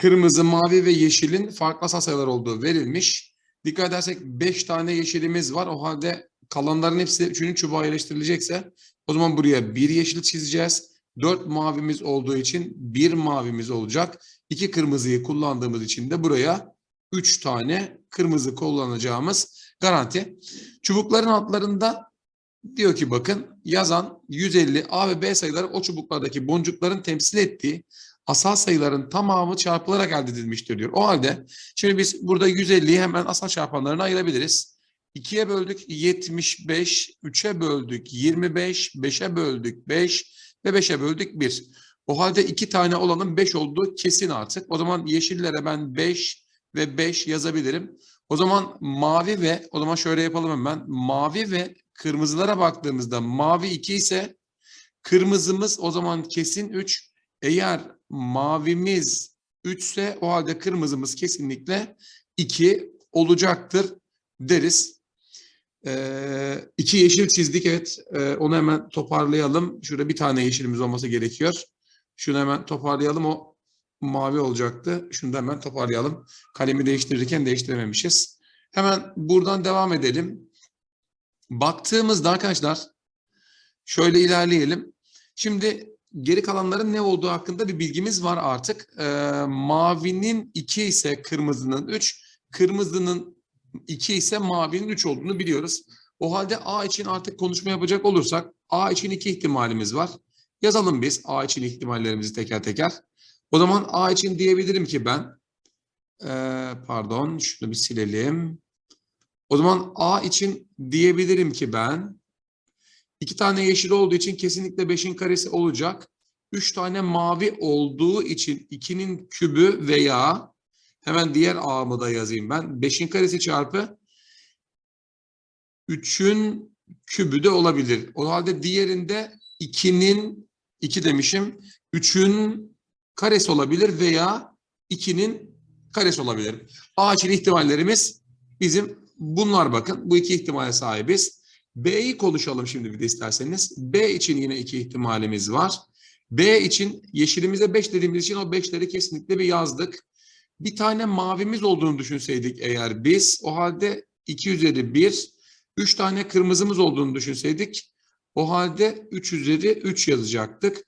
kırmızı, mavi ve yeşilin farklı sayılar olduğu verilmiş. Dikkat edersek 5 tane yeşilimiz var. O halde kalanların hepsi üçünün çubuğa yerleştirilecekse o zaman buraya bir yeşil çizeceğiz. 4 mavimiz olduğu için bir mavimiz olacak. 2 kırmızıyı kullandığımız için de buraya 3 tane kırmızı kullanacağımız garanti. Çubukların altlarında diyor ki bakın yazan 150 A ve B sayıları o çubuklardaki boncukların temsil ettiği asal sayıların tamamı çarpılarak elde edilmiştir diyor. O halde şimdi biz burada 150'yi hemen asal çarpanlarına ayırabiliriz. 2'ye böldük 75, 3'e böldük 25, 5'e böldük 5 ve 5'e böldük 1. O halde iki tane olanın 5 olduğu kesin artık. O zaman yeşillere ben 5 ve 5 yazabilirim. O zaman mavi ve o zaman şöyle yapalım hemen. Mavi ve kırmızılara baktığımızda mavi 2 ise kırmızımız o zaman kesin 3. Eğer mavimiz 3 ise o halde kırmızımız kesinlikle 2 olacaktır deriz. Ee, iki yeşil çizdik evet. Ee, onu hemen toparlayalım. Şurada bir tane yeşilimiz olması gerekiyor. Şunu hemen toparlayalım. O mavi olacaktı. Şunu da hemen toparlayalım. Kalemi değiştirirken değiştirememişiz. Hemen buradan devam edelim. Baktığımızda arkadaşlar şöyle ilerleyelim. Şimdi geri kalanların ne olduğu hakkında bir bilgimiz var artık. Ee, mavinin 2 ise kırmızının 3, kırmızının 2 ise mavinin 3 olduğunu biliyoruz. O halde A için artık konuşma yapacak olursak A için 2 ihtimalimiz var. Yazalım biz A için ihtimallerimizi teker teker. O zaman A için diyebilirim ki ben ee, pardon şunu bir silelim. O zaman A için diyebilirim ki ben iki tane yeşil olduğu için kesinlikle 5'in karesi olacak. 3 tane mavi olduğu için 2'nin kübü veya hemen diğer A'mı da yazayım ben. 5'in karesi çarpı 3'ün kübü de olabilir. O halde diğerinde 2'nin 2 demişim. 3'ün karesi olabilir veya 2'nin karesi olabilir. A ihtimallerimiz bizim bunlar bakın. Bu iki ihtimale sahibiz. B'yi konuşalım şimdi bir de isterseniz. B için yine iki ihtimalimiz var. B için yeşilimize 5 dediğimiz için o 5'leri kesinlikle bir yazdık. Bir tane mavimiz olduğunu düşünseydik eğer biz o halde 2 üzeri 1, 3 tane kırmızımız olduğunu düşünseydik o halde 3 üzeri 3 yazacaktık.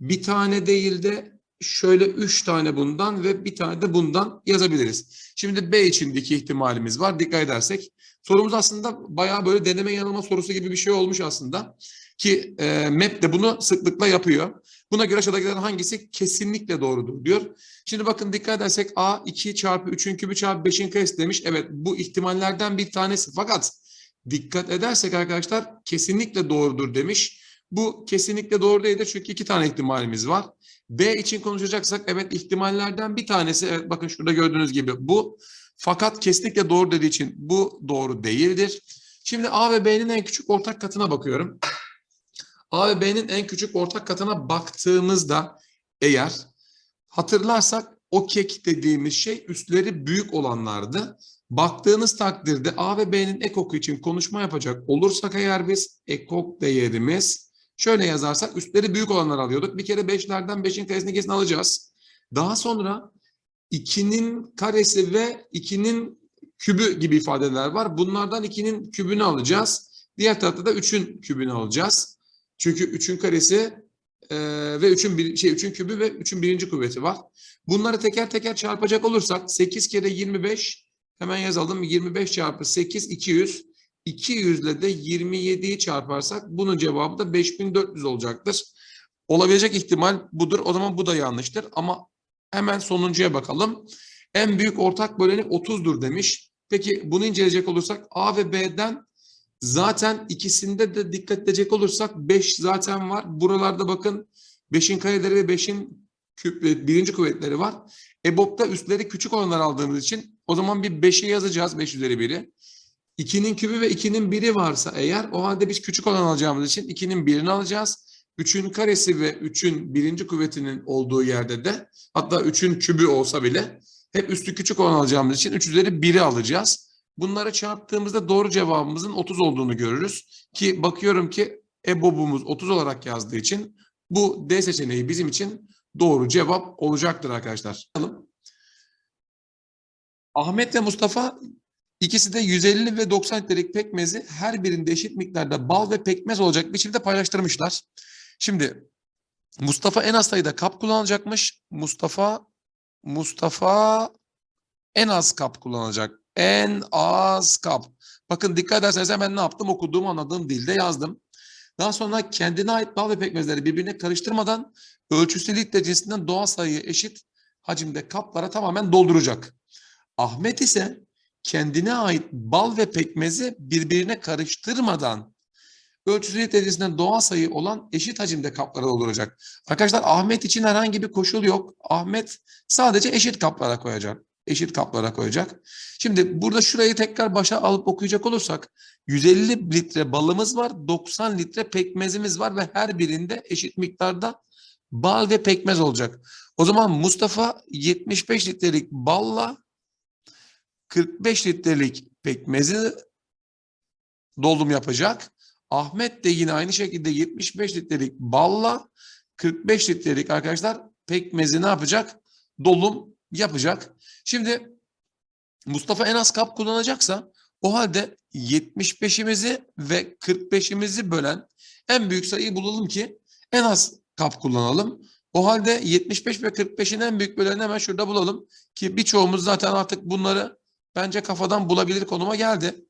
Bir tane değil de şöyle 3 tane bundan ve bir tane de bundan yazabiliriz. Şimdi B için de iki ihtimalimiz var. Dikkat edersek sorumuz aslında bayağı böyle deneme yanılma sorusu gibi bir şey olmuş aslında. Ki e, MEP de bunu sıklıkla yapıyor. Buna göre aşağıdakilerden hangisi kesinlikle doğrudur diyor. Şimdi bakın dikkat edersek A 2 çarpı 3'ün kübü çarpı 5'in karesi demiş. Evet bu ihtimallerden bir tanesi. Fakat dikkat edersek arkadaşlar kesinlikle doğrudur demiş. Bu kesinlikle doğru değildir çünkü iki tane ihtimalimiz var. B için konuşacaksak evet ihtimallerden bir tanesi evet bakın şurada gördüğünüz gibi bu. Fakat kesinlikle doğru dediği için bu doğru değildir. Şimdi A ve B'nin en küçük ortak katına bakıyorum. A ve B'nin en küçük ortak katına baktığımızda eğer hatırlarsak o kek dediğimiz şey üstleri büyük olanlardı. Baktığınız takdirde A ve B'nin ekoku için konuşma yapacak olursak eğer biz ekok değerimiz şöyle yazarsak üstleri büyük olanlar alıyorduk. Bir kere 5'lerden 5'in karesini kesin alacağız. Daha sonra 2'nin karesi ve 2'nin kübü gibi ifadeler var. Bunlardan 2'nin kübünü alacağız. Diğer tarafta da 3'ün kübünü alacağız. Çünkü 3'ün karesi e, ve 3'ün bir, şey 3'ün kübü ve 3'ün birinci kuvveti var. Bunları teker teker çarpacak olursak 8 kere 25 hemen yazalım. 25 çarpı 8 200. 200 ile de 27'yi çarparsak bunun cevabı da 5400 olacaktır. Olabilecek ihtimal budur. O zaman bu da yanlıştır. Ama hemen sonuncuya bakalım. En büyük ortak böleni 30'dur demiş. Peki bunu inceleyecek olursak A ve B'den zaten ikisinde de dikkat edecek olursak 5 zaten var. Buralarda bakın 5'in kareleri ve 5'in küp, birinci kuvvetleri var. EBOB'da üstleri küçük olanlar aldığımız için o zaman bir 5'i yazacağız 5 üzeri 1'i. 2'nin kübü ve 2'nin biri varsa eğer o halde biz küçük olan alacağımız için 2'nin birini alacağız. 3'ün karesi ve 3'ün birinci kuvvetinin olduğu yerde de hatta 3'ün kübü olsa bile hep üstü küçük olan alacağımız için 3 üzeri 1'i alacağız. Bunları çarptığımızda doğru cevabımızın 30 olduğunu görürüz. Ki bakıyorum ki EBOB'umuz 30 olarak yazdığı için bu D seçeneği bizim için doğru cevap olacaktır arkadaşlar. Ahmet ve Mustafa ikisi de 150 ve 90 litrelik pekmezi her birinde eşit miktarda bal ve pekmez olacak biçimde paylaştırmışlar. Şimdi Mustafa en az sayıda kap kullanacakmış. Mustafa Mustafa en az kap kullanacak. En az kap. Bakın dikkat ederseniz hemen ne yaptım? Okuduğum anladığım dilde yazdım. Daha sonra kendine ait bal ve pekmezleri birbirine karıştırmadan ölçüsü litre cinsinden doğal sayıya eşit hacimde kaplara tamamen dolduracak. Ahmet ise kendine ait bal ve pekmezi birbirine karıştırmadan ölçüsü litre cinsinden doğal sayı olan eşit hacimde kaplara dolduracak. Arkadaşlar Ahmet için herhangi bir koşul yok. Ahmet sadece eşit kaplara koyacak. Eşit kaplara koyacak. Şimdi burada şurayı tekrar başa alıp okuyacak olursak 150 litre balımız var, 90 litre pekmezimiz var ve her birinde eşit miktarda bal ve pekmez olacak. O zaman Mustafa 75 litrelik balla 45 litrelik pekmezi dolum yapacak. Ahmet de yine aynı şekilde 75 litrelik balla 45 litrelik arkadaşlar pekmezi ne yapacak? Dolum yapacak. Şimdi Mustafa en az kap kullanacaksa o halde 75'imizi ve 45'imizi bölen en büyük sayıyı bulalım ki en az kap kullanalım. O halde 75 ve 45'in en büyük bölenini hemen şurada bulalım. Ki birçoğumuz zaten artık bunları bence kafadan bulabilir konuma geldi.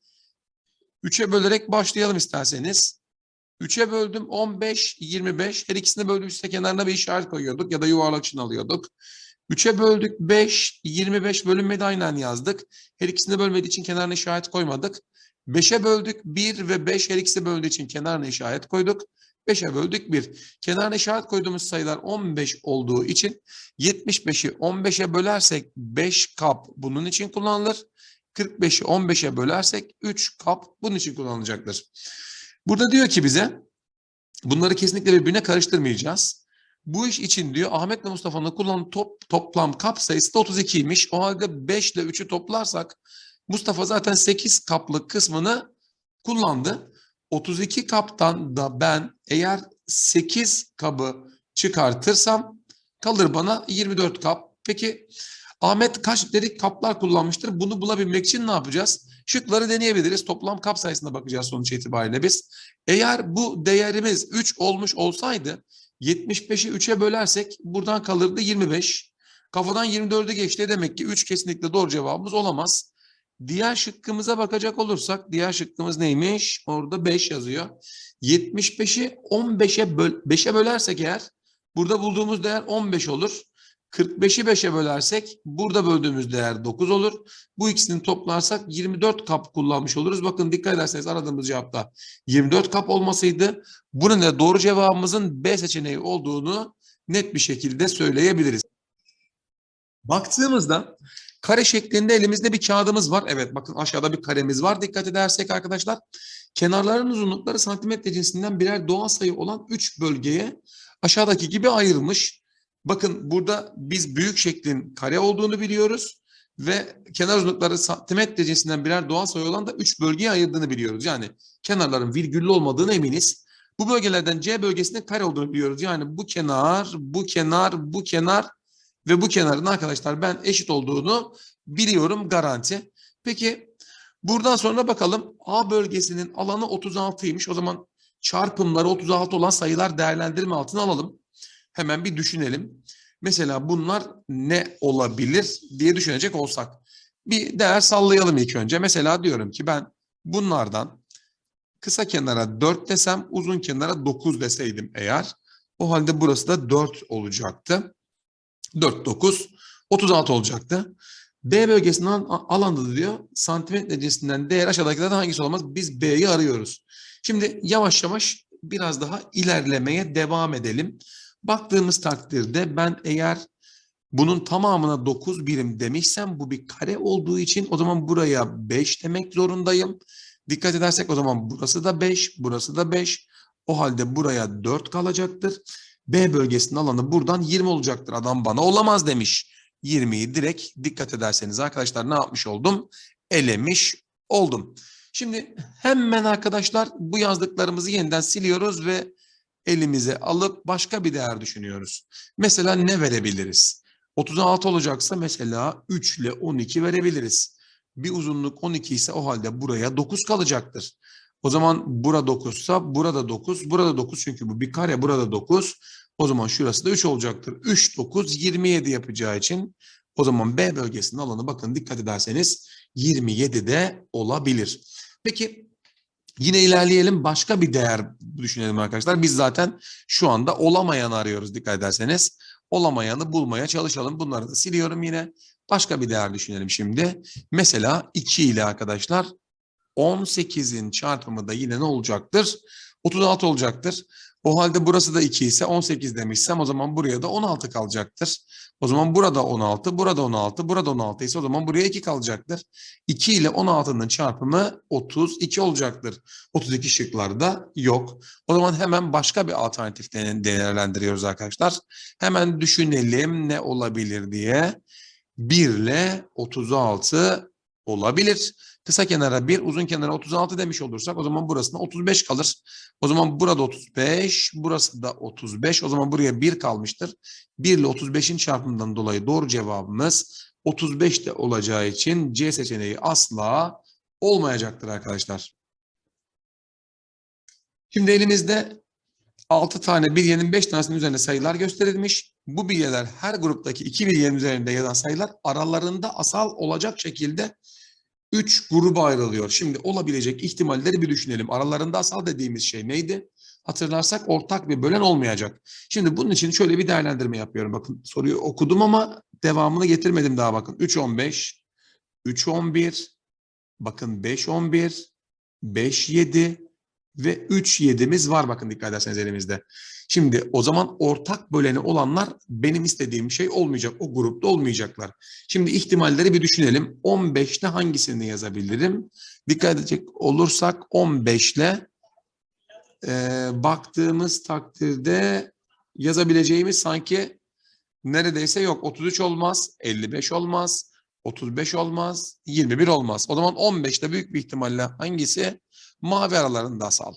3'e bölerek başlayalım isterseniz. 3'e böldüm 15, 25. Her ikisini böldüyse kenarına bir işaret koyuyorduk ya da yuvarlak için alıyorduk. 3'e böldük 5, 25 bölünmedi aynen yazdık. Her ikisini bölmediği için kenarına işaret koymadık. 5'e böldük 1 ve 5 her ikisi böldüğü için kenarına işaret koyduk. 5'e böldük 1. Kenarına işaret koyduğumuz sayılar 15 olduğu için 75'i 15'e bölersek 5 kap bunun için kullanılır. 45'i 15'e bölersek 3 kap bunun için kullanılacaktır. Burada diyor ki bize bunları kesinlikle birbirine karıştırmayacağız. Bu iş için diyor Ahmet ve Mustafa'nın kullanılan top, toplam kap sayısı da 32'ymiş. O halde 5 ile 3'ü toplarsak Mustafa zaten 8 kaplık kısmını kullandı. 32 kaptan da ben eğer 8 kabı çıkartırsam kalır bana 24 kap. Peki Ahmet kaç litrelik kaplar kullanmıştır? Bunu bulabilmek için ne yapacağız? Şıkları deneyebiliriz. Toplam kap sayısına bakacağız sonuç itibariyle biz. Eğer bu değerimiz 3 olmuş olsaydı 75'i 3'e bölersek buradan kalırdı 25. Kafadan 24'ü geçti. Demek ki 3 kesinlikle doğru cevabımız olamaz. Diğer şıkkımıza bakacak olursak diğer şıkkımız neymiş? Orada 5 yazıyor. 75'i 15'e böl 5'e bölersek eğer burada bulduğumuz değer 15 olur. 45'i 5'e bölersek burada böldüğümüz değer 9 olur. Bu ikisini toplarsak 24 kap kullanmış oluruz. Bakın dikkat ederseniz aradığımız cevapta 24 kap olmasıydı. Bunun da doğru cevabımızın B seçeneği olduğunu net bir şekilde söyleyebiliriz. Baktığımızda kare şeklinde elimizde bir kağıdımız var. Evet bakın aşağıda bir karemiz var. Dikkat edersek arkadaşlar kenarların uzunlukları santimetre cinsinden birer doğal sayı olan 3 bölgeye aşağıdaki gibi ayrılmış. Bakın burada biz büyük şeklin kare olduğunu biliyoruz ve kenar uzunlukları santimetre cinsinden birer doğal sayı olan da 3 bölgeye ayırdığını biliyoruz. Yani kenarların virgüllü olmadığını eminiz. Bu bölgelerden C bölgesinde kare olduğunu biliyoruz. Yani bu kenar, bu kenar, bu kenar ve bu kenarın arkadaşlar ben eşit olduğunu biliyorum garanti. Peki buradan sonra bakalım A bölgesinin alanı 36'ymış. O zaman çarpımları 36 olan sayılar değerlendirme altına alalım. Hemen bir düşünelim. Mesela bunlar ne olabilir diye düşünecek olsak. Bir değer sallayalım ilk önce. Mesela diyorum ki ben bunlardan kısa kenara 4 desem uzun kenara 9 deseydim eğer o halde burası da 4 olacaktı. 4, 9, 36 olacaktı. B bölgesinin alanda da diyor santimetre cinsinden değer aşağıdakilerden hangisi olamaz? Biz B'yi arıyoruz. Şimdi yavaş yavaş biraz daha ilerlemeye devam edelim. Baktığımız takdirde ben eğer bunun tamamına 9 birim demişsem bu bir kare olduğu için o zaman buraya 5 demek zorundayım. Dikkat edersek o zaman burası da 5, burası da 5. O halde buraya 4 kalacaktır. B bölgesinin alanı buradan 20 olacaktır. Adam bana olamaz demiş. 20'yi direkt dikkat ederseniz arkadaşlar ne yapmış oldum? Elemiş oldum. Şimdi hemen arkadaşlar bu yazdıklarımızı yeniden siliyoruz ve elimize alıp başka bir değer düşünüyoruz. Mesela ne verebiliriz? 36 olacaksa mesela 3 ile 12 verebiliriz. Bir uzunluk 12 ise o halde buraya 9 kalacaktır. O zaman burada 9 ise burada 9, burada 9 çünkü bu bir kare burada 9. O zaman şurası da 3 olacaktır. 3, 9, 27 yapacağı için o zaman B bölgesinin alanı bakın dikkat ederseniz 27 de olabilir. Peki yine ilerleyelim başka bir değer düşünelim arkadaşlar. Biz zaten şu anda olamayanı arıyoruz dikkat ederseniz. Olamayanı bulmaya çalışalım. Bunları da siliyorum yine. Başka bir değer düşünelim şimdi. Mesela 2 ile arkadaşlar 18'in çarpımı da yine ne olacaktır? 36 olacaktır. O halde burası da 2 ise 18 demişsem o zaman buraya da 16 kalacaktır. O zaman burada 16, burada 16, burada 16 ise o zaman buraya 2 kalacaktır. 2 ile 16'nın çarpımı 32 olacaktır. 32 şıklarda yok. O zaman hemen başka bir alternatif de- değerlendiriyoruz arkadaşlar. Hemen düşünelim ne olabilir diye. 1 ile 36 olabilir. Kısa kenara 1, uzun kenara 36 demiş olursak o zaman burasına 35 kalır. O zaman burada 35, burası da 35. O zaman buraya 1 kalmıştır. 1 ile 35'in çarpımından dolayı doğru cevabımız 35 de olacağı için C seçeneği asla olmayacaktır arkadaşlar. Şimdi elimizde 6 tane bilyenin 5 tanesinin üzerinde sayılar gösterilmiş. Bu bilyeler her gruptaki 2 bilyenin üzerinde yazan sayılar aralarında asal olacak şekilde 3 gruba ayrılıyor. Şimdi olabilecek ihtimalleri bir düşünelim. Aralarında asal dediğimiz şey neydi? Hatırlarsak ortak bir bölen olmayacak. Şimdi bunun için şöyle bir değerlendirme yapıyorum. Bakın soruyu okudum ama devamını getirmedim daha bakın. 3 15, 3 11, bakın 5 11, 5 7 ve 3 7'miz var bakın dikkat ederseniz elimizde. Şimdi o zaman ortak böleni olanlar benim istediğim şey olmayacak. O grupta olmayacaklar. Şimdi ihtimalleri bir düşünelim. 15'te hangisini yazabilirim? Dikkat edecek olursak 15 ile e, baktığımız takdirde yazabileceğimiz sanki neredeyse yok. 33 olmaz, 55 olmaz, 35 olmaz, 21 olmaz. O zaman 15'te büyük bir ihtimalle hangisi? Mavi aralarında asal.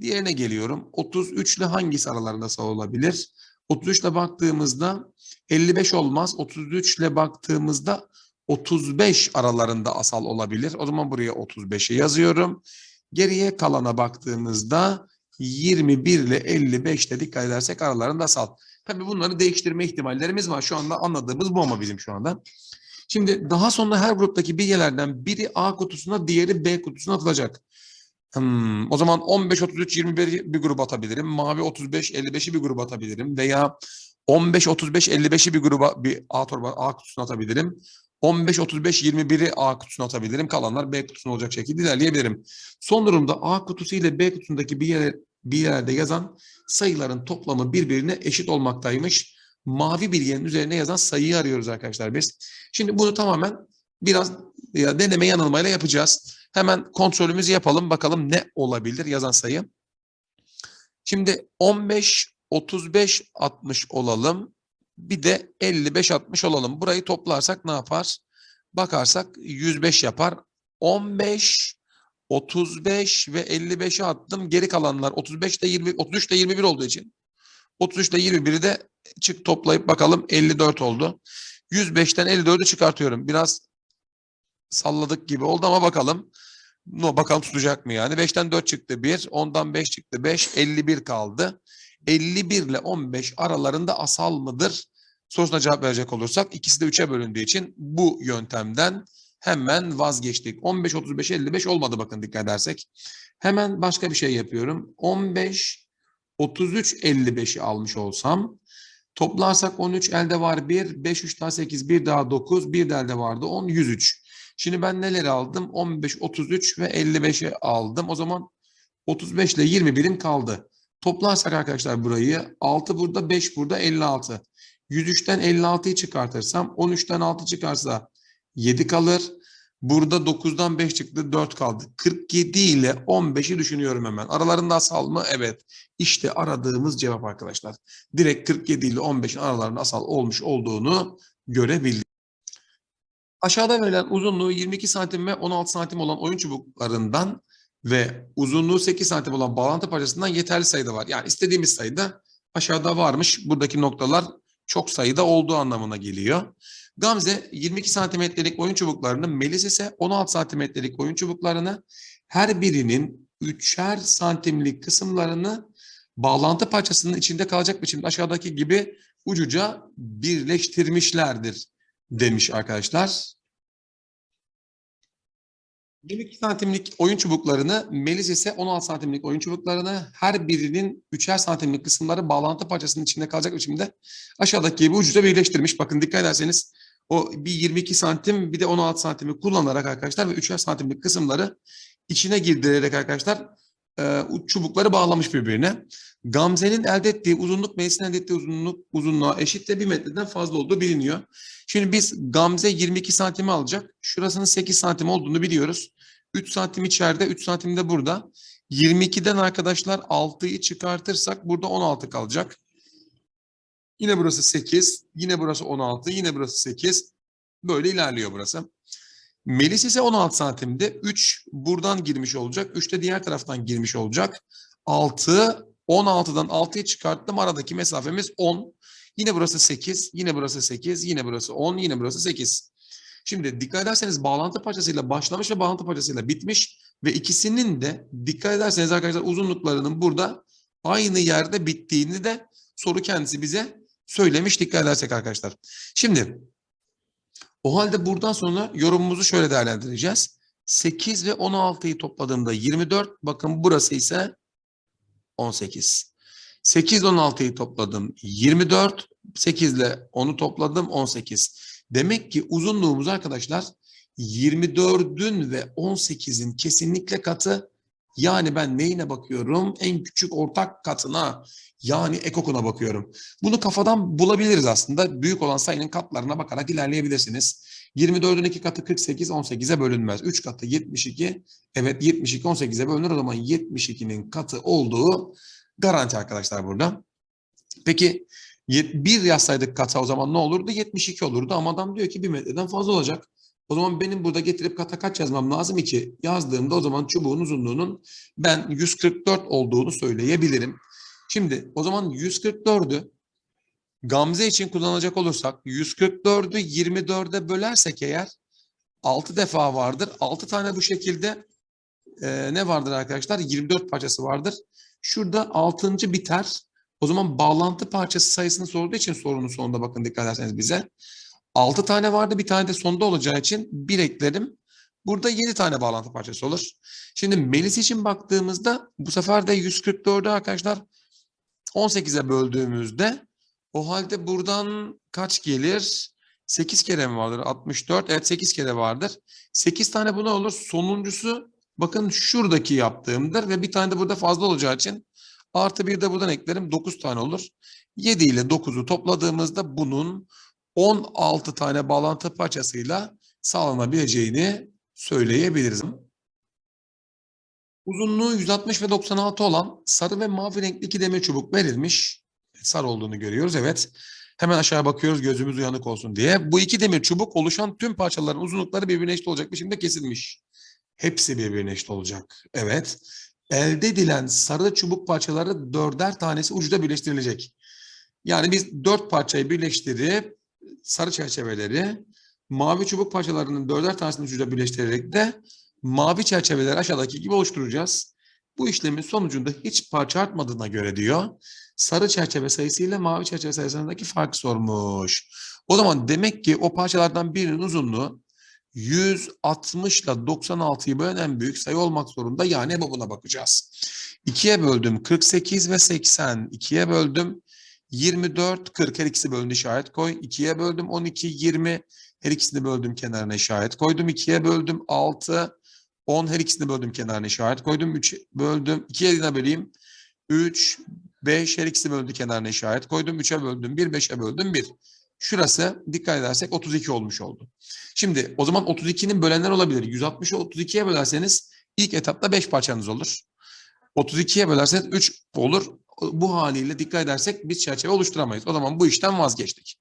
Diğerine geliyorum. 33 ile hangisi aralarında asal olabilir? 33 ile baktığımızda 55 olmaz. 33 ile baktığımızda 35 aralarında asal olabilir. O zaman buraya 35'i yazıyorum. Geriye kalana baktığımızda 21 ile 55 de dikkat edersek aralarında asal. Tabii bunları değiştirme ihtimallerimiz var. Şu anda anladığımız bu ama bizim şu anda. Şimdi daha sonra her gruptaki bilgilerden biri A kutusuna, diğeri B kutusuna atılacak. Hmm, o zaman 15, 33, 21'i bir gruba atabilirim. Mavi 35, 55'i bir gruba atabilirim. Veya 15, 35, 55'i bir gruba bir A torba A kutusuna atabilirim. 15, 35, 21'i A kutusuna atabilirim. Kalanlar B kutusuna olacak şekilde ilerleyebilirim. Son durumda A kutusu ile B kutusundaki bir yer, bir yerde yazan sayıların toplamı birbirine eşit olmaktaymış. Mavi bilgenin üzerine yazan sayıyı arıyoruz arkadaşlar biz. Şimdi bunu tamamen biraz ya deneme yanılmayla yapacağız. Hemen kontrolümüzü yapalım bakalım ne olabilir yazan sayı. Şimdi 15, 35, 60 olalım. Bir de 55, 60 olalım. Burayı toplarsak ne yapar? Bakarsak 105 yapar. 15, 35 ve 55'e attım. Geri kalanlar 35 ile 20, 33 ile 21 olduğu için 33 ile 21'i de çık toplayıp bakalım 54 oldu. 105'ten 54'ü çıkartıyorum. Biraz salladık gibi oldu ama bakalım. No, bakalım tutacak mı yani? 5'ten 4 çıktı 1, 10'dan 5 çıktı 5, 51 kaldı. 51 ile 15 aralarında asal mıdır? Sorusuna cevap verecek olursak ikisi de 3'e bölündüğü için bu yöntemden hemen vazgeçtik. 15, 35, 55 olmadı bakın dikkat edersek. Hemen başka bir şey yapıyorum. 15, 33, 55'i almış olsam toplarsak 13 elde var 1, 5, 3 daha 8, 1 daha 9, 1 de elde vardı 10, 103. Şimdi ben neleri aldım? 15, 33 ve 55'i aldım. O zaman 35 ile 21'im kaldı. Toplarsak arkadaşlar burayı 6 burada 5 burada 56. 103'ten 56'yı çıkartırsam 13'ten 6 çıkarsa 7 kalır. Burada 9'dan 5 çıktı 4 kaldı. 47 ile 15'i düşünüyorum hemen. Aralarında asal mı? Evet. İşte aradığımız cevap arkadaşlar. Direkt 47 ile 15'in aralarında asal olmuş olduğunu görebildik. Aşağıda verilen uzunluğu 22 santim ve 16 santim olan oyun çubuklarından ve uzunluğu 8 santim olan bağlantı parçasından yeterli sayıda var. Yani istediğimiz sayıda aşağıda varmış. Buradaki noktalar çok sayıda olduğu anlamına geliyor. Gamze 22 santimetrelik oyun çubuklarını, Melis ise 16 santimetrelik oyun çubuklarını her birinin üçer santimlik kısımlarını bağlantı parçasının içinde kalacak biçimde aşağıdaki gibi ucuca birleştirmişlerdir demiş arkadaşlar. 22 santimlik oyun çubuklarını, Melis ise 16 santimlik oyun çubuklarını her birinin üçer santimlik kısımları bağlantı parçasının içinde kalacak biçimde aşağıdaki gibi ucuca birleştirmiş. Bakın dikkat ederseniz o bir 22 santim bir de 16 santimi kullanarak arkadaşlar ve üçer santimlik kısımları içine girdirerek arkadaşlar e, çubukları bağlamış birbirine. Gamze'nin elde ettiği uzunluk Melis'in elde ettiği uzunluk uzunluğa eşit de bir metreden fazla olduğu biliniyor. Şimdi biz Gamze 22 santimi alacak. Şurasının 8 santim olduğunu biliyoruz. 3 santim içeride, 3 santim de burada. 22'den arkadaşlar 6'yı çıkartırsak burada 16 kalacak. Yine burası 8, yine burası 16, yine burası 8. Böyle ilerliyor burası. Melis ise 16 santimde. 3 buradan girmiş olacak. 3 de diğer taraftan girmiş olacak. 6, 16'dan 6'yı çıkarttım. Aradaki mesafemiz 10. Yine burası 8, yine burası 8, yine burası 10, yine burası 8. Şimdi dikkat ederseniz bağlantı parçasıyla başlamış ve bağlantı parçasıyla bitmiş ve ikisinin de dikkat ederseniz arkadaşlar uzunluklarının burada aynı yerde bittiğini de soru kendisi bize söylemiş dikkat edersek arkadaşlar. Şimdi o halde buradan sonra yorumumuzu şöyle değerlendireceğiz. 8 ve 16'yı topladığımda 24. Bakın burası ise 18. 8 16'yı topladım 24. 8 ile 10'u topladım 18. Demek ki uzunluğumuz arkadaşlar 24'ün ve 18'in kesinlikle katı. Yani ben neyine bakıyorum? En küçük ortak katına yani ekokuna bakıyorum. Bunu kafadan bulabiliriz aslında. Büyük olan sayının katlarına bakarak ilerleyebilirsiniz. 24'ün iki katı 48, 18'e bölünmez. 3 katı 72. Evet 72 18'e bölünür. O zaman 72'nin katı olduğu garanti arkadaşlar burada. Peki bir yazsaydık kata o zaman ne olurdu? 72 olurdu ama adam diyor ki bir metreden fazla olacak. O zaman benim burada getirip kata kaç yazmam lazım ki yazdığımda o zaman çubuğun uzunluğunun ben 144 olduğunu söyleyebilirim. Şimdi o zaman 144'ü Gamze için kullanacak olursak 144'ü 24'e bölersek eğer 6 defa vardır. 6 tane bu şekilde e, ne vardır arkadaşlar? 24 parçası vardır. Şurada 6. biter. O zaman bağlantı parçası sayısını sorduğu için sorunun sonunda bakın dikkat ederseniz bize. 6 tane vardı bir tane de sonda olacağı için bir eklerim. Burada 7 tane bağlantı parçası olur. Şimdi Melis için baktığımızda bu sefer de 144'ü arkadaşlar 18'e böldüğümüzde o halde buradan kaç gelir? 8 kere mi vardır? 64. Evet 8 kere vardır. 8 tane buna olur. Sonuncusu bakın şuradaki yaptığımdır ve bir tane de burada fazla olacağı için artı bir de buradan eklerim 9 tane olur. 7 ile 9'u topladığımızda bunun 16 tane bağlantı parçasıyla sağlanabileceğini söyleyebiliriz. Uzunluğu 160 ve 96 olan sarı ve mavi renkli iki demir çubuk verilmiş. Sarı olduğunu görüyoruz evet. Hemen aşağı bakıyoruz gözümüz uyanık olsun diye. Bu iki demir çubuk oluşan tüm parçaların uzunlukları birbirine eşit olacak biçimde kesilmiş. Hepsi birbirine eşit olacak. Evet. Elde edilen sarı çubuk parçaları dörder tanesi ucuda birleştirilecek. Yani biz dört parçayı birleştirip sarı çerçeveleri mavi çubuk parçalarının dörder tanesini ucuda birleştirerek de mavi çerçeveleri aşağıdaki gibi oluşturacağız. Bu işlemin sonucunda hiç parça artmadığına göre diyor sarı çerçeve sayısı ile mavi çerçeve sayısı arasındaki farkı sormuş. O zaman demek ki o parçalardan birinin uzunluğu 160 ile 96'yı bölen en büyük sayı olmak zorunda. Yani buna bakacağız. 2'ye böldüm 48 ve 80. 2'ye böldüm 24, 40 her ikisi bölündü işaret koy. 2'ye böldüm 12, 20 her ikisini böldüm kenarına işaret koydum. 2'ye böldüm 6, 10 her ikisini böldüm kenarına işaret koydum. 3 böldüm 2'ye yine böleyim. 3, 5 her ikisini böldü kenarına işaret koydum. 3'e böldüm 1, 5'e böldüm 1. Şurası dikkat edersek 32 olmuş oldu. Şimdi o zaman 32'nin bölenler olabilir. 160'ı 32'ye bölerseniz ilk etapta 5 parçanız olur. 32'ye bölerseniz 3 olur. Bu haliyle dikkat edersek biz çerçeve oluşturamayız. O zaman bu işten vazgeçtik.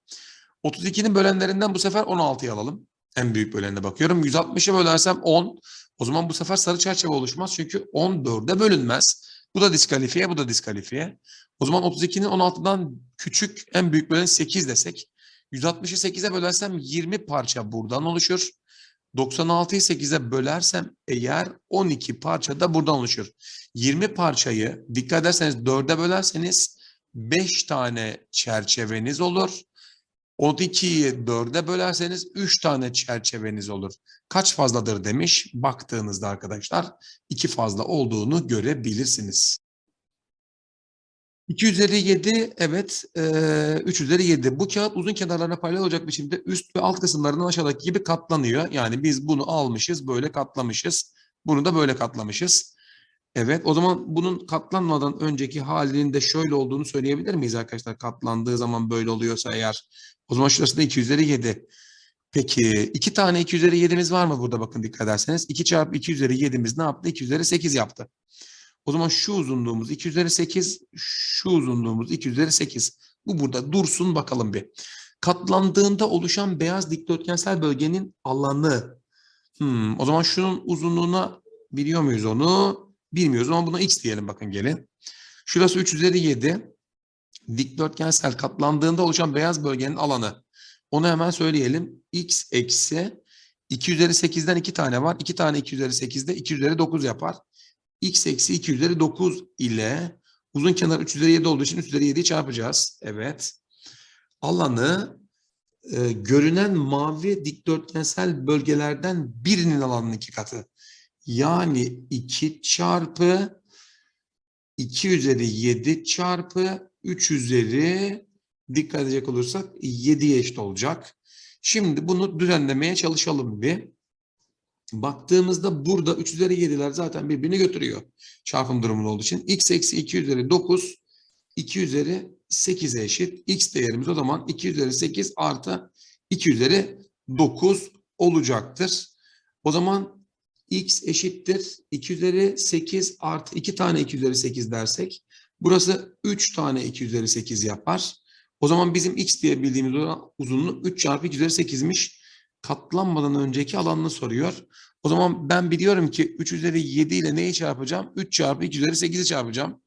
32'nin bölenlerinden bu sefer 16'yı alalım. En büyük bölenine bakıyorum. 160'ı bölersem 10. O zaman bu sefer sarı çerçeve oluşmaz. Çünkü 14'e bölünmez. Bu da diskalifiye, bu da diskalifiye. O zaman 32'nin 16'dan küçük en büyük bölen 8 desek. 160'ı 8'e bölersem 20 parça buradan oluşur. 96'yı 8'e bölersem eğer 12 parça da buradan oluşur. 20 parçayı dikkat ederseniz 4'e bölerseniz 5 tane çerçeveniz olur. 12'yi 4'e bölerseniz 3 tane çerçeveniz olur. Kaç fazladır demiş. Baktığınızda arkadaşlar 2 fazla olduğunu görebilirsiniz. 2 üzeri 7 evet eee 3 üzeri 7. Bu kağıt uzun kenarlarına paralel olacak biçimde üst ve alt kısımlarından aşağıdaki gibi katlanıyor. Yani biz bunu almışız böyle katlamışız. Bunu da böyle katlamışız. Evet o zaman bunun katlanmadan önceki halinin de şöyle olduğunu söyleyebilir miyiz arkadaşlar? Katlandığı zaman böyle oluyorsa eğer. O zaman şurası da 2 üzeri 7. Peki iki tane 2 üzeri 7'miz var mı burada bakın dikkat ederseniz. 2 çarpı 2 üzeri 7'miz ne yaptı? 2 üzeri 8 yaptı. O zaman şu uzunluğumuz 2 üzeri 8, şu uzunluğumuz 2 üzeri 8. Bu burada dursun bakalım bir. Katlandığında oluşan beyaz dikdörtgensel bölgenin alanı. Hmm, o zaman şunun uzunluğuna biliyor muyuz onu? Bilmiyoruz ama buna x diyelim bakın gelin. Şurası 3 üzeri 7. Dikdörtgensel katlandığında oluşan beyaz bölgenin alanı. Onu hemen söyleyelim. x eksi 2 üzeri 8'den 2 tane var. 2 tane 2 üzeri 8'de 2 üzeri 9 yapar. X eksi 2 üzeri 9 ile uzun kenar 3 üzeri 7 olduğu için 3 üzeri 7'yi çarpacağız. Evet. Alanı e, görünen mavi dikdörtgensel bölgelerden birinin alanının iki katı. Yani 2 çarpı 2 üzeri 7 çarpı 3 üzeri dikkat edecek olursak 7'ye eşit olacak. Şimdi bunu düzenlemeye çalışalım bir. Baktığımızda burada 3 üzeri 7'ler zaten birbirini götürüyor. Çarpım durumunda olduğu için. x eksi 2 üzeri 9 2 üzeri 8'e eşit. x değerimiz o zaman 2 üzeri 8 artı 2 üzeri 9 olacaktır. O zaman x eşittir 2 üzeri 8 artı 2 tane 2 üzeri 8 dersek burası 3 tane 2 üzeri 8 yapar. O zaman bizim x diye bildiğimiz uzunluğu 3 çarpı 2 üzeri 8'miş. Katlanmadan önceki alanını soruyor. O zaman ben biliyorum ki 3 üzeri 7 ile neyi çarpacağım? 3 çarpı 2 üzeri 8'i çarpacağım.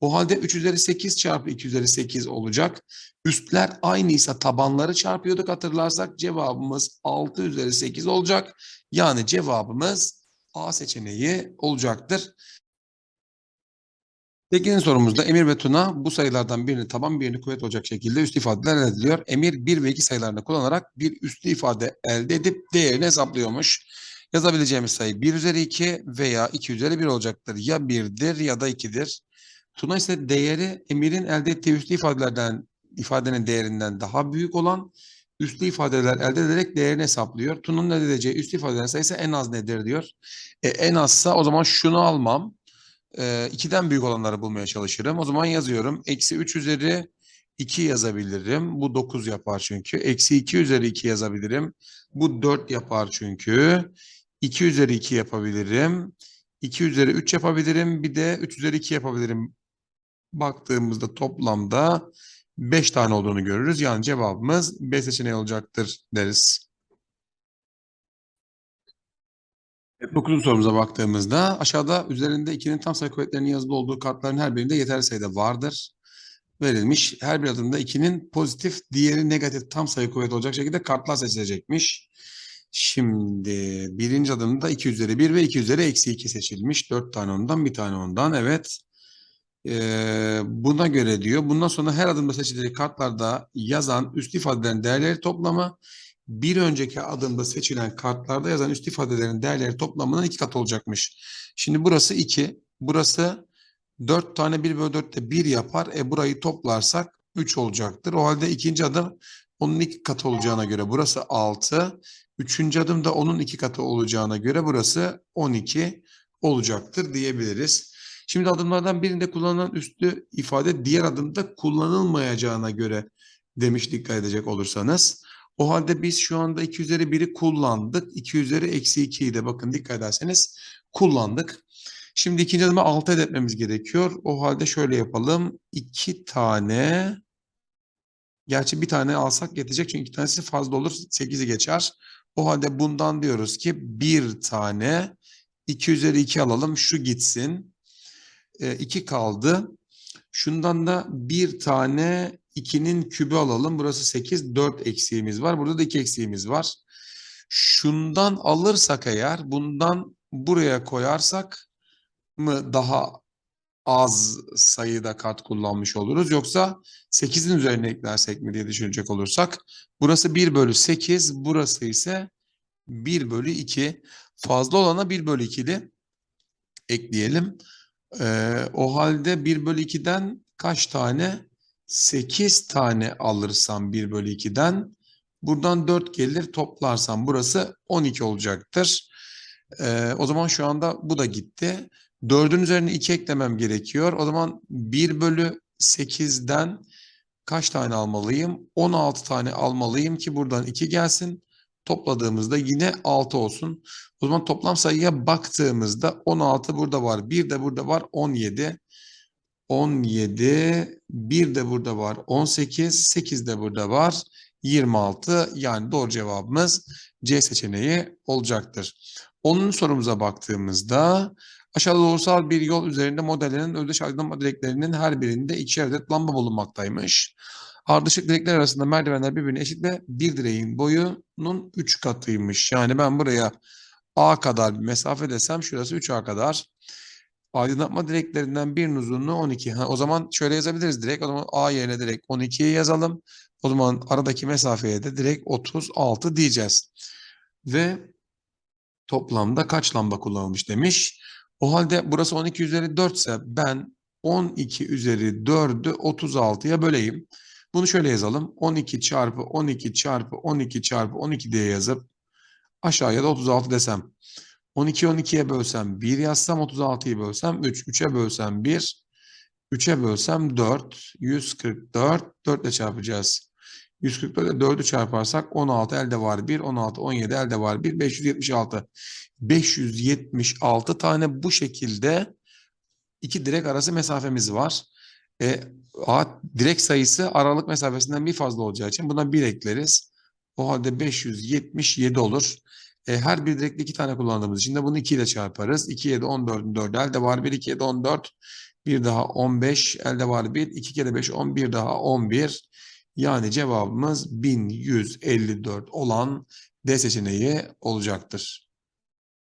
O halde 3 üzeri 8 çarpı 2 üzeri 8 olacak. Üstler aynıysa tabanları çarpıyorduk hatırlarsak cevabımız 6 üzeri 8 olacak. Yani cevabımız A seçeneği olacaktır. Sekizinci sorumuzda Emir ve Tuna bu sayılardan birini taban birini kuvvet olacak şekilde üst ifadeler elde ediliyor. Emir 1 ve 2 sayılarını kullanarak bir üslü ifade elde edip değerini hesaplıyormuş. Yazabileceğimiz sayı 1 üzeri 2 veya 2 üzeri 1 olacaktır. Ya 1'dir ya da 2'dir. Tuna ise değeri Emir'in elde ettiği üslü ifadelerden ifadenin değerinden daha büyük olan üslü ifadeler elde ederek değerini hesaplıyor. Tuna'nın elde edeceği üslü ifadelerin sayısı en az nedir diyor. E, en azsa o zaman şunu almam. E, 2'den büyük olanları bulmaya çalışırım. O zaman yazıyorum. Eksi 3 üzeri 2 yazabilirim. Bu 9 yapar çünkü. Eksi 2 üzeri 2 yazabilirim. Bu 4 yapar çünkü. 2 üzeri 2 yapabilirim. 2 üzeri 3 yapabilirim. Bir de 3 üzeri 2 yapabilirim. Baktığımızda toplamda 5 tane olduğunu görürüz. Yani cevabımız B seçeneği olacaktır deriz. Evet, Dokuzuncu sorumuza baktığımızda aşağıda üzerinde 2'nin tam sayı kuvvetlerinin yazılı olduğu kartların her birinde yeterli sayıda vardır. Verilmiş. Her bir adımda 2'nin pozitif, diğeri negatif tam sayı kuvveti olacak şekilde kartlar seçilecekmiş. Şimdi birinci adımda 2 üzeri 1 ve 2 üzeri eksi 2 seçilmiş. 4 tane ondan, bir tane ondan. Evet. Ee, buna göre diyor. Bundan sonra her adımda seçilecek kartlarda yazan üst ifadelerin değerleri toplamı bir önceki adımda seçilen kartlarda yazan üst ifadelerin değerleri toplamının iki katı olacakmış. Şimdi burası 2. Burası 4 tane 1 bölü 4 de 1 yapar. E burayı toplarsak 3 olacaktır. O halde ikinci adım onun iki katı olacağına göre burası 6. Üçüncü adım da onun iki katı olacağına göre burası 12 olacaktır diyebiliriz. Şimdi adımlardan birinde kullanılan üslü ifade diğer adımda kullanılmayacağına göre demiş dikkat edecek olursanız. O halde biz şu anda 2 üzeri 1'i kullandık. 2 üzeri eksi 2'yi de bakın dikkat ederseniz kullandık. Şimdi ikinci adıma 6 elde gerekiyor. O halde şöyle yapalım. 2 tane Gerçi bir tane alsak yetecek çünkü iki tanesi fazla olur 8'i geçer. O halde bundan diyoruz ki bir tane 2 üzeri 2 alalım şu gitsin. 2 kaldı. Şundan da bir tane 2'nin kübü alalım. Burası 8, 4 eksiğimiz var. Burada da 2 eksiğimiz var. Şundan alırsak eğer bundan buraya koyarsak mı daha az sayıda kat kullanmış oluruz yoksa 8'in üzerine eklersek mi diye düşünecek olursak burası 1 bölü 8 burası ise 1 bölü 2 fazla olana 1 bölü 2'li ekleyelim. Ee, o halde 1 bölü 2'den kaç tane? 8 tane alırsam 1 bölü 2'den buradan 4 gelir toplarsam burası 12 olacaktır. Ee, o zaman şu anda bu da gitti. 4'ün üzerine 2 eklemem gerekiyor. O zaman 1 bölü 8'den kaç tane almalıyım? 16 tane almalıyım ki buradan 2 gelsin. Topladığımızda yine 6 olsun. O zaman toplam sayıya baktığımızda 16 burada var. 1 de burada var 17. 17, 1 de burada var 18, 8 de burada var 26. Yani doğru cevabımız C seçeneği olacaktır. Onun sorumuza baktığımızda aşağıda doğrusal bir yol üzerinde modellerin özdeş aydınlatma direklerinin her birinde ikişer adet lamba bulunmaktaymış. Ardışık direkler arasında merdivenler birbirine eşit ve bir direğin boyunun 3 katıymış. Yani ben buraya A kadar bir mesafe desem şurası 3A kadar. Aydınlatma direklerinden birinin uzunluğu 12. Ha, o zaman şöyle yazabiliriz direkt. O zaman A yerine direkt 12'yi yazalım. O zaman aradaki mesafeye de direkt 36 diyeceğiz. Ve toplamda kaç lamba kullanılmış demiş. O halde burası 12 üzeri 4 ise ben 12 üzeri 4'ü 36'ya böleyim. Bunu şöyle yazalım. 12 çarpı 12 çarpı 12 çarpı 12 diye yazıp aşağıya da 36 desem. 12 12'ye bölsem 1 yazsam 36'yı bölsem 3. 3'e bölsem 1. 3'e bölsem 4. 144. 4 ile çarpacağız. 144 ile 4'ü çarparsak 16 elde var 1. 16 17 elde var 1. 576. 576 tane bu şekilde iki direk arası mesafemiz var. E, A, direk sayısı aralık mesafesinden bir fazla olacağı için buna 1 ekleriz. O halde 577 olur. E, her bir direkte iki tane kullandığımız için de bunu 2 ile çarparız. 2 7 14'ün 4 elde var 1 2 7 14 bir daha 15 elde var 1 2 kere 5 11 daha 11 yani cevabımız 1154 olan D seçeneği olacaktır.